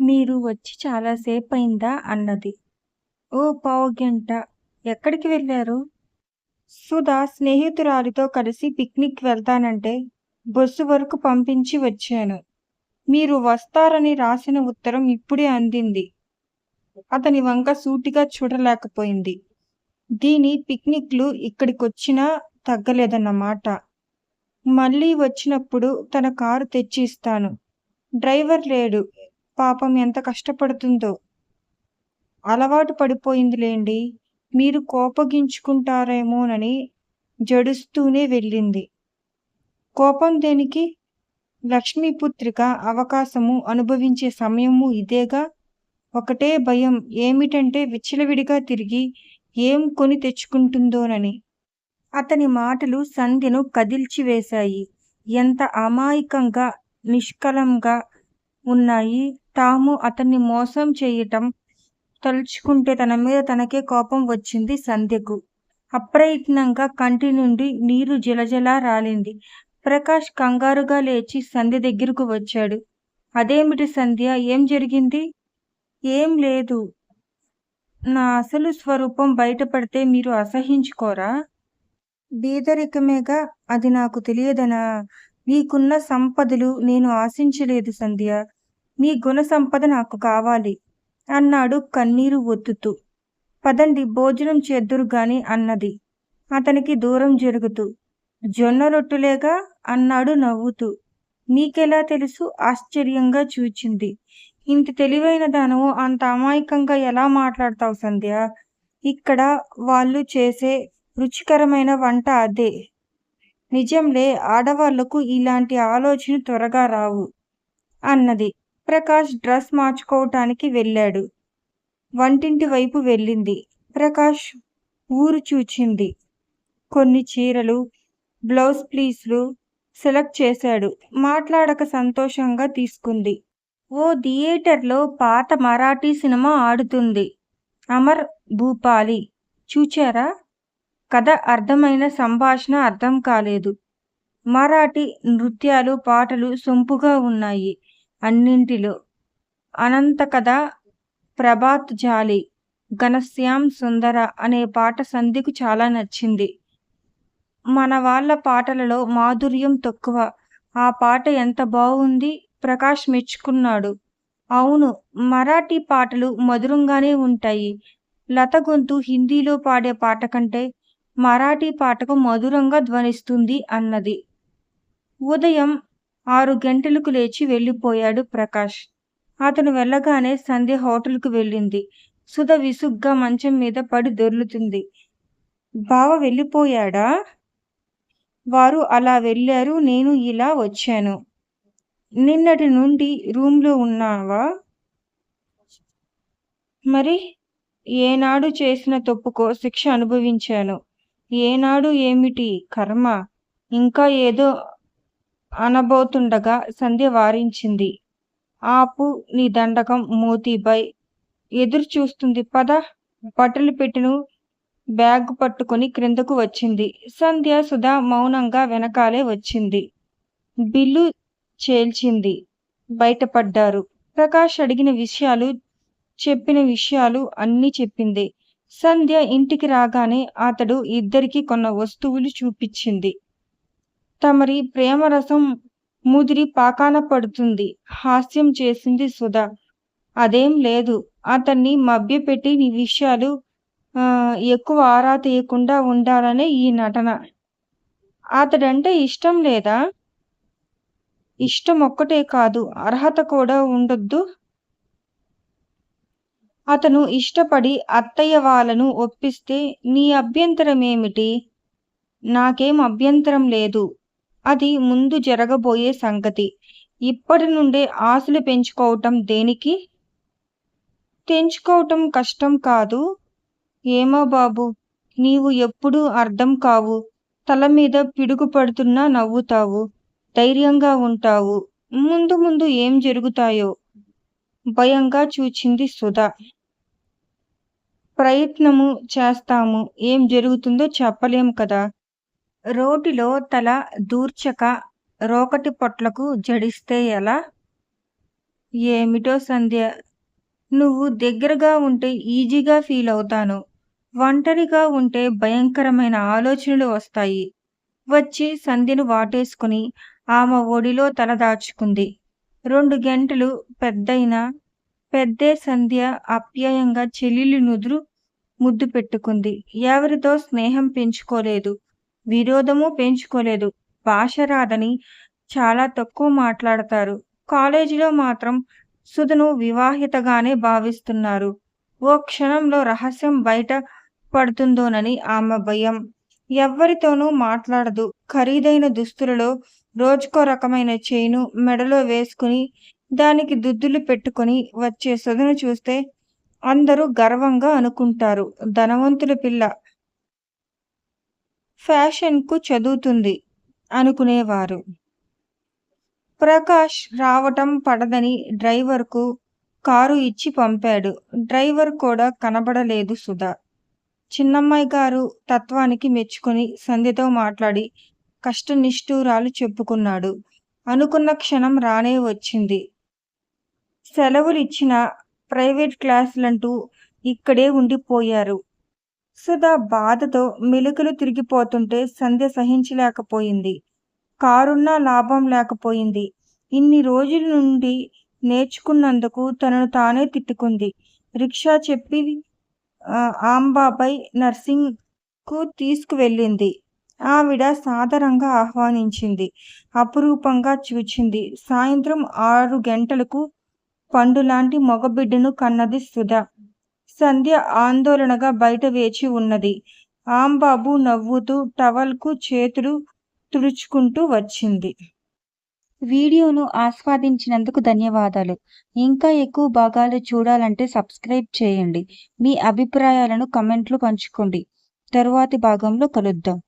మీరు వచ్చి చాలాసేపయిందా అన్నది. ఓ పావుగంట. ఎక్కడికి వెళ్ళారు? సుధా స్నేహితురాలితో కలిసి పిక్నిక్ వెళ్తానంటే బస్సు వరకు పంపించి వచ్చాను. మీరు వస్తారని రాసిన ఉత్తరం ఇప్పుడే అందింది. అతని వంక సూటిగా చూడలేకపోయింది. దీని పిక్నిక్లు ఇక్కడికొచ్చినా తగ్గలేదన్నమాట. మళ్ళీ వచ్చినప్పుడు తన కారు తెచ్చి ఇస్తాను. డ్రైవర్ లేడు. పాపం ఎంత కష్టపడుతుందో. అలవాటు పడిపోయిందిలేండి. మీరు కోపగించుకుంటారేమోనని జడుస్తూనే వెళ్ళింది. కోపం దేనికి? లక్ష్మీపుత్రిక అవకాశము అనుభవించే సమయము ఇదేగా. ఒకటే భయం ఏమిటంటే విచ్చలవిడిగా తిరిగి ఏం కొని తెచ్చుకుంటుందోనని. అతని మాటలు సంధ్యను కదిల్చివేశాయి. ఎంత అమాయకంగా, నిష్కలంగా ఉన్నాయి. తాము అతన్ని మోసం చేయటం తలుచుకుంటే తన మీద తనకే కోపం వచ్చింది సంధ్యకు. అప్రయత్నంగా కంటి నుండి నీరు జలజలా రాలింది. ప్రకాష్ కంగారుగా లేచి సంధ్య దగ్గరకు వచ్చాడు. అదేమిటి సంధ్య ఏం జరిగింది? ఏం లేదు. నా అసలు స్వరూపం బయటపడితే మీరు అసహించుకోరా బీదరికమేగా అది నాకు తెలియదనా? నీకున్న సంపదలు నేను ఆశించలేదు సంధ్య నీ గుణసంపద నాకు కావాలి అన్నాడు కన్నీరు ఒత్తుతూ. పదండి భోజనం చేద్దురు గాని అన్నది అతనికి దూరం జరుగుతూ. జొన్న రొట్టెలేగా అన్నాడు నవ్వుతూ. నీకెలా తెలుసు? ఆశ్చర్యంగా చూచింది. ఇంత తెలివైన దానవు అంత అమాయకంగా ఎలా మాట్లాడతావు సంధ్యా! ఇక్కడ వాళ్ళు చేసే రుచికరమైన వంట అదే. నిజంలే ఆడవాళ్ళకు ఇలాంటి ఆలోచన త్వరగా రావు అన్నది. ప్రకాష్ డ్రెస్ మార్చుకోవటానికి వెళ్ళాడు. వంటింటి వైపు వెళ్ళింది. ప్రకాష్ ఊరు చూచింది. కొన్ని చీరలు, బ్లౌజ్ ప్లీస్లు సెలెక్ట్ చేశాడు. మాట్లాడక సంతోషంగా తీసుకుంది. ఓ థియేటర్లో పాత మరాఠీ సినిమా ఆడుతుంది. అమర్ భూపాలి. చూచారా? కథ అర్థమైన సంభాషణ అర్థం కాలేదు. మరాఠీ నృత్యాలు పాటలు సొంపుగా ఉన్నాయి అన్నింటిలో. అనంత కథ ప్రభాత్ జాలి, ఘనశ్యామ్ సుందర అనే పాట సంధికు చాలా నచ్చింది. మన వాళ్ళ పాటలలో మాధుర్యం తక్కువ. ఆ పాట ఎంత బాగుంది ప్రకాష్ మెచ్చుకున్నాడు. అవును మరాఠీ పాటలు మధురంగానే ఉంటాయి. లత గొంతు హిందీలో పాడే పాట కంటే మరాఠీ పాటకు మధురంగా ధ్వనిస్తుంది అన్నది. ఉదయం ఆరు గంటలకు లేచి వెళ్ళిపోయాడు ప్రకాష్. అతను వెళ్ళగానే సంధ్య హోటల్కు వెళ్ళింది. సుధ విసుగ్గా మంచం మీద పడి దొర్లుతుంది. బావ వెళ్ళిపోయాడా? వారు అలా వెళ్ళారు నేను ఇలా వచ్చాను. నిన్నటి నుండి రూమ్లో ఉన్నావా? మరి? ఏనాడు చేసిన తప్పుకో శిక్ష అనుభవించాను. ఏనాడు ఏమిటి? కర్మ! ఇంకా ఏదో అనబోతుండగా సంధ్య వారించింది. ఆపు నీ దండకం మోతీబాయ్ ఎదురు చూస్తుంది పద. బట్టలు పెట్టెను బ్యాగ్ పట్టుకుని క్రిందకు వచ్చింది. సంధ్య సుధా మౌనంగా వెనకాలే వచ్చింది. బిల్లు చేల్చింది. బయటపడ్డారు. ప్రకాష్ అడిగిన విషయాలు, చెప్పిన విషయాలు అన్నీ చెప్పింది. సంధ్య ఇంటికి రాగానే అతడు ఇద్దరికి కొన్న వస్తువులు చూపించింది. తమరి ప్రేమరసం ముదిరి పాకాన పడుతుంది హాస్యం చేసింది సుధ. అదేం లేదు. అతన్ని మభ్యపెట్టి నీ విషయాలు ఎక్కువ ఆరా తీయకుండా ఉండాలనే ఈ నటన. అతడంటే ఇష్టం లేదా? ఇష్టం ఒక్కటే కాదు అర్హత కూడా ఉండొద్దు అతను ఇష్టపడి అత్తయ్య వాళ్ళను ఒప్పిస్తే నీ అభ్యంతరం ఏమిటి నాకేం అభ్యంతరం లేదు. అది ముందు జరగబోయే సంగతి. ఇప్పటి నుండే ఆశలు పెంచుకోవటం దేనికి? తెంచుకోవటం కష్టం కాదు ఏమో బాబు నీవు ఎప్పుడూ అర్థం కావు. తలమీద పిడుగు పడుతున్నా నవ్వుతావు. ధైర్యంగా ఉంటావు. ముందు ముందు ఏం జరుగుతాయో? భయంగా చూచింది సుధా ప్రయత్నము చేస్తాము. ఏం జరుగుతుందో చెప్పలేం కదా! రోటిలో తల దూర్చక రోకటి పొట్లకు జడిస్తే ఎలా? ఏమిటో సంధ్య నువ్వు దగ్గరగా ఉంటే ఈజీగా ఫీల్ అవుతాను. ఒంటరిగా ఉంటే భయంకరమైన ఆలోచనలు వస్తాయి. వచ్చి సంధ్యను వాటేసుకుని ఆమె ఒడిలో తల దాచుకుంది. రెండు గంటలు పెద్దయిన పెద్దే సంధ్య ఆప్యాయంగా చెల్లెలి నుదురు ముద్దు పెట్టుకుంది. ఎవరితో స్నేహం పెంచుకోలేదు. విరోధము పెంచుకోలేదు. భాష రాదని చాలా తక్కువ మాట్లాడతారు. కాలేజీలో మాత్రం సుధను వివాహితగానే భావిస్తున్నారు. ఓ క్షణంలో రహస్యం బయట పడుతుందోనని ఆమె భయం. ఎవ్వరితోనూ మాట్లాడదు. ఖరీదైన దుస్తులలో రోజుకో రకమైన చేయిను మెడలో వేసుకుని దానికి దుద్దులు పెట్టుకుని వచ్చే సుధను చూస్తే అందరూ గర్వంగా అనుకుంటారు. ధనవంతుల పిల్ల ఫ్యాషన్కు చదువుతుంది అనుకునేవారు. ప్రకాష్ రావటం పడదని డ్రైవర్కు కారు ఇచ్చి పంపాడు. డ్రైవర్ కూడా కనబడలేదు సుధా. చిన్నమ్మాయి గారు తత్వానికి మెచ్చుకొని సంధ్యతో మాట్లాడి కష్టనిష్ఠూరాలు చెప్పుకున్నాడు. అనుకున్న క్షణం రానే వచ్చింది. సెలవులు ఇచ్చిన ప్రైవేట్ క్లాసులంటూ ఇక్కడే ఉండిపోయారు. సుధా బాధతో మెలుకలు తిరిగిపోతుంటే సంధ్య సహించలేకపోయింది. కారున్నా లాభం లేకపోయింది. ఇన్ని రోజుల నుండి నేర్చుకున్నందుకు తనను తానే తిట్టుకుంది. రిక్షా చెప్పి ఆంబాపై నర్సింగ్కు తీసుకువెళ్ళింది. ఆవిడ సాదరంగా ఆహ్వానించింది. అపురూపంగా చూచింది. సాయంత్రం ఆరు గంటలకు పండులాంటి మగబిడ్డను కన్నది సుధ. సంధ్య ఆందోళనగా బయట వేచి ఉన్నది. ఆంబాబు నవ్వుతూ టవల్కు చేతులు తుడుచుకుంటూ వచ్చింది. వీడియోను ఆస్వాదించినందుకు ధన్యవాదాలు. ఇంకా ఎక్కువ భాగాలు చూడాలంటే సబ్స్క్రైబ్ చేయండి. మీ అభిప్రాయాలను కమెంట్లు పంచుకోండి. తరువాతి భాగంలో కలుద్దాం.